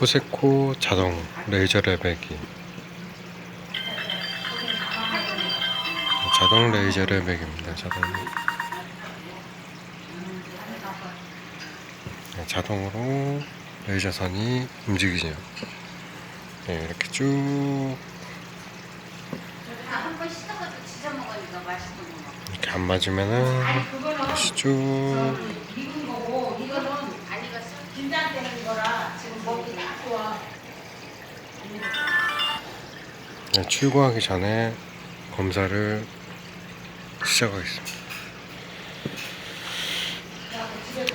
코세코 자동 레이저 레벨기 자동 레이저 레벨기입니다. 자동 네, 자동으로 레이저선이 움직이죠. 네, 이렇게 쭉. 이렇게 안 맞으면은 다시 쭉 익은 거고 이거는 안 익었어? 네, 출고하기 전에 검사를 시작하겠습니다.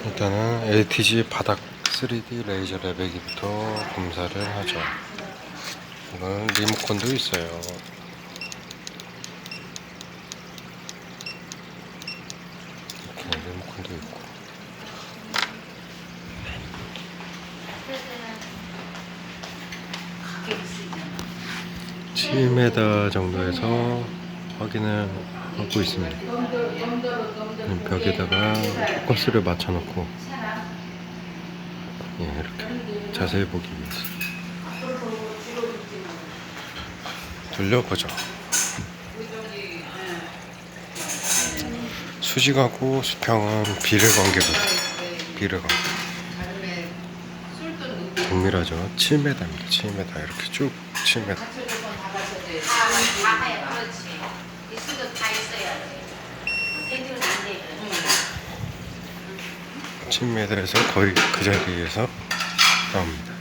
일단은 LTG 바닥 3D 레이저 레벨기부터 검사를 하죠. 이건 리모컨도 있어요. 이렇게 리모컨도 있고. 가격이 쓰잖아. 7m 정도에서 확인을 하고 있습니다. 음, 벽에다가 포커스를 맞춰놓고 예, 이렇게 자세히 보기 위해서 돌려보죠. 수직하고 수평은 비례 관계거든요. 비례 관계. 동일하죠. 7m입니다. 7m 이렇게 쭉 7m. 다, 다 해, 그렇지. 이 수도 다 있어야지. 대들은 안 돼. 10m에서 거의 그 자리에서 나옵니다.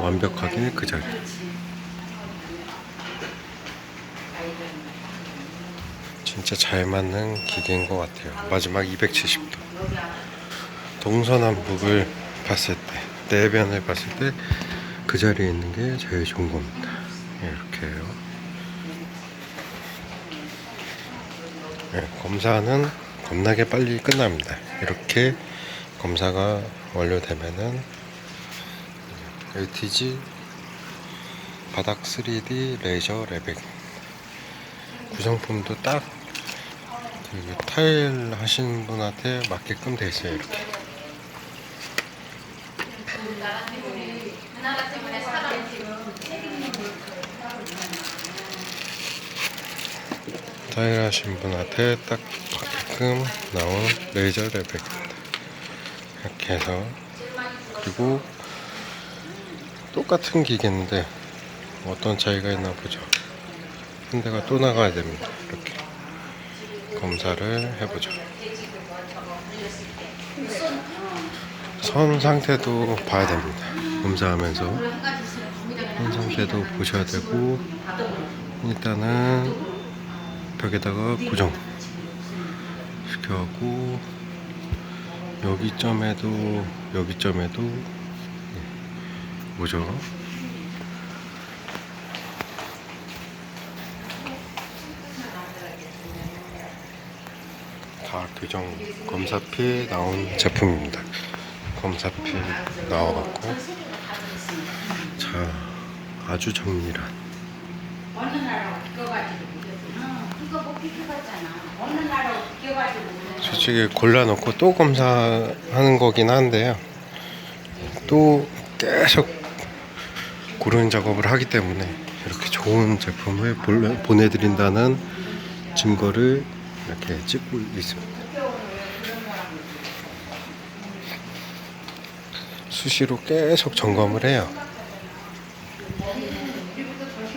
완벽하게 그 자리. 진짜 잘 맞는 기계인 것 같아요. 마지막 270도. 동서남북을 봤을 때, 내변을 봤을 때 그 자리에 있는 게 제일 좋은 겁니다. 이렇게요. 네, 검사는 겁나게 빨리 끝납니다. 이렇게 검사가 완료되면은 LTG 바닥 3D 레이저 레벨 구성품도 딱 그 타일 하시는 분한테 맞게끔 돼 있어요 이렇게 누나가 때문에 사람 타일 하신 분한테 딱 맞게끔 나온 레이저 레벨입니다 이렇게 해서. 그리고 똑같은 기계인데 어떤 차이가 있나 보죠. 한 대가 또 나가야 됩니다. 이렇게 검사를 해보죠. 선 상태도 봐야 됩니다 검사하면서 선 상태도 보셔야 되고 일단은 벽에다가 고정 시켜하고 여기 점에도 여기 점에도 뭐죠? 다 교정 검사필 나온 제품입니다. 검사필 나와갖고 자 아주 정밀한 솔직히 골라놓고 또 검사하는 거긴 한데요. 또 계속 고르는 작업을 하기 때문에 이렇게 좋은 제품을 볼- 보내드린다는 증거를 이렇게 찍고 있습니다. 수시로 계속 점검을 해요.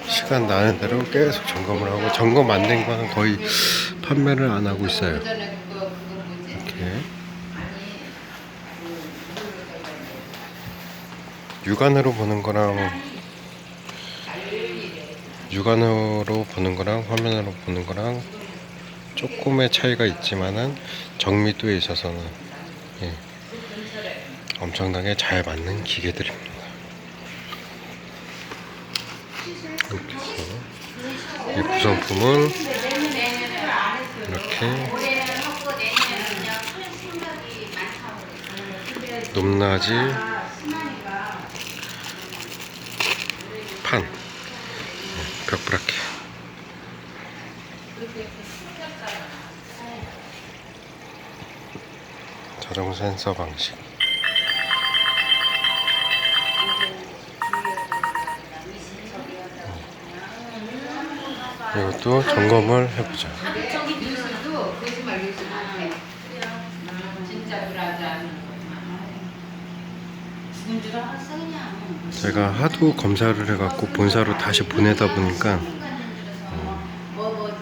시간 나는 대로 계속 점검을 하고 점검 안 된 거는 거의 판매를 안 하고 있어요. 이렇게 육안으로 보는 거랑 육안으로 보는 거랑 화면으로 보는 거랑 조금의 차이가 있지만은 정밀도에 있어서는 예, 엄청나게 잘 맞는 기계들입니다. 이렇게 해서 이 구성품은 이렇게. 높낮이 판 네, 벽브라켓 자동 센서 방식 이것도 점검을 해보자. 제가 하도 검사를 해갖고 본사로 다시 보내다 보니까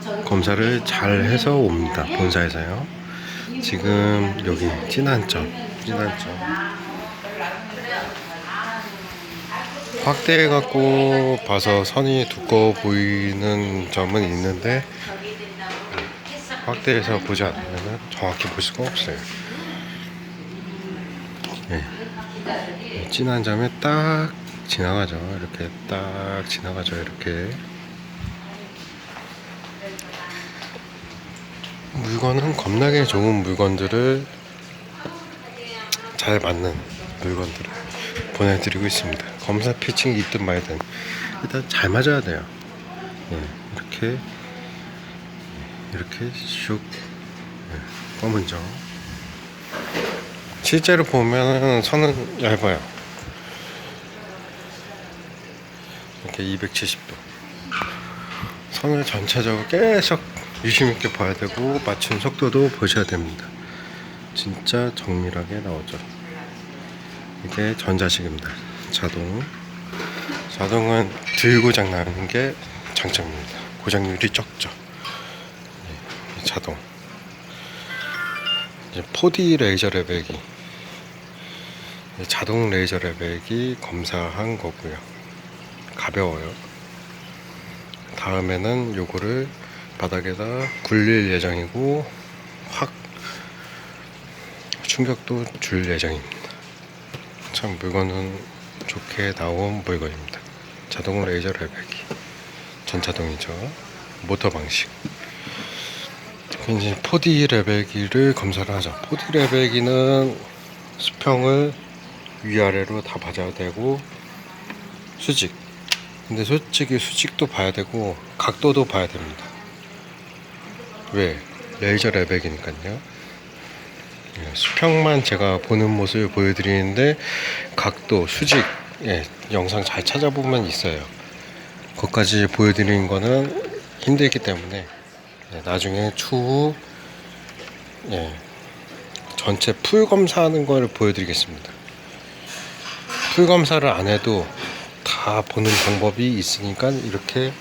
저기 검사를 잘 해서 옵니다. 본사에서요. 지금 여기 진안점, 진안점. 확대해 갖고 봐서 선이 두꺼워 보이는 점은 있는데. 확대해서 보지 않으면 정확히 볼 수가 없어요. 예. 이 진한 점에 딱 지나가죠. 이렇게 딱 지나가죠. 이렇게. 물건은 겁나게 좋은 물건들을 잘 맞는 물건들을 보내드리고 있습니다. 검사 피칭 있든 말든 일단 잘 맞아야 돼요. 예, 이렇게 이렇게 슉 예, 검은 점. 실제로 보면 선은 얇아요. 이렇게 270도. 선을 전체적으로 계속 유심 있게 봐야 되고 맞춘 속도도 보셔야 됩니다. 진짜 정밀하게 나오죠. 이게 전자식입니다. 자동. 자동은 덜 고장 나는 게 장점입니다. 고장률이 적죠. 예, 자동. 이제 4D 레이저 레벨기. 이 자동 레이저 레벨기 검사한 거고요. 가벼워요. 다음에는 요거를 바닥에다 굴릴 예정이고 확 충격도 줄 예정입니다. 참 물건은 좋게 나온 물건입니다. 자동 레이저 레벨기 전자동이죠. 모터 방식. 이제 4D 레벨기를 검사를 하죠. 4D 레벨기는 수평을 위아래로 다 봐줘야 되고 수직. 근데 솔직히 수직도 봐야 되고 각도도 봐야 됩니다. 왜? 레이저 레벨이니까요. 예, 수평만 제가 보는 모습을 보여드리는데 각도, 수직, 예, 영상 잘 찾아보면 있어요. 그것까지 보여드리는 거는 힘들기 때문에 예, 나중에 추후 예, 전체 풀 검사하는 걸 보여드리겠습니다. 풀 검사를 안 해도 다 보는 방법이 있으니까 이렇게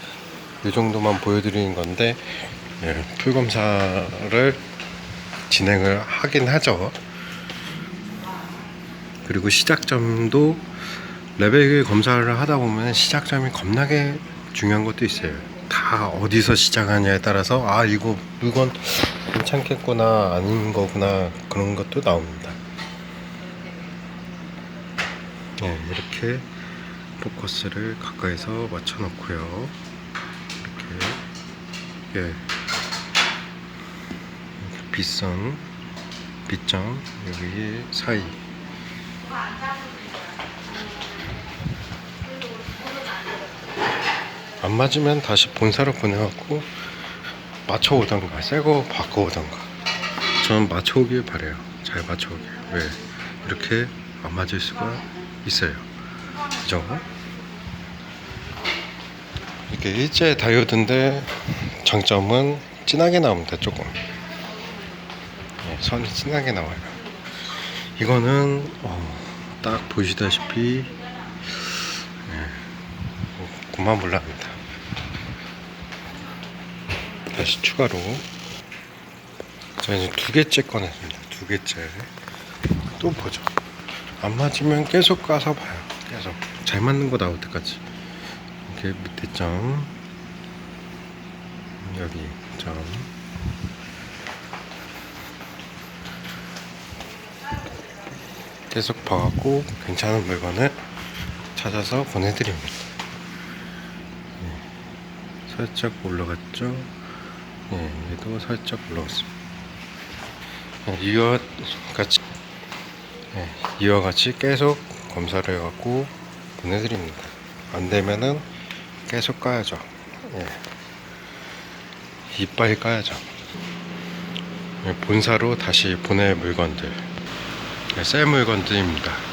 이 정도만 보여드리는 건데 예, 풀 검사를 진행을 하긴 하죠. 그리고 시작점도 레벨 검사를 하다 보면 시작점이 겁나게 중요한 것도 있어요. 다 어디서 시작하냐에 따라서 아 이거 물건 괜찮겠구나 아닌 거구나 그런 것도 나옵니다. 네, 이렇게 포커스를 가까이서 맞춰 놓고요. 이렇게 예. 빗선 빗점 여기 사이. 안 맞으면 다시 본사로 보내갖고 맞춰오던가 새거 바꿔오던가. 저는 맞춰오길 바래요. 잘 맞춰오길. 왜? 이렇게 안 맞을 수가 있어요. 그죠? 이게 일제 다이오드인데 장점은 진하게 나옵니다 조금. 네, 선이 진하게 나와요. 이거는 어, 딱 보시다시피 네, 뭐, 그만 몰랍니다. 다시 추가로. 자 이제 두 개째 꺼냈습니다. 두 개째. 또 보죠. 안 맞으면 계속 까서 봐요. 계속. 잘 맞는 거 나올 때까지. 이렇게 밑에 점. 여기 점 계속 봐갖고 괜찮은 물건을 찾아서 보내드립니다. 네, 살짝 올라갔죠? 네, 얘도 살짝 올라갔습니다. 네, 이와 같이 네, 이와 같이 계속 검사를 해갖고 보내드립니다. 안 되면은 계속 까야죠. 예. 이빨 까야죠. 예, 본사로 다시 보낼 물건들 네, 새 물건들입니다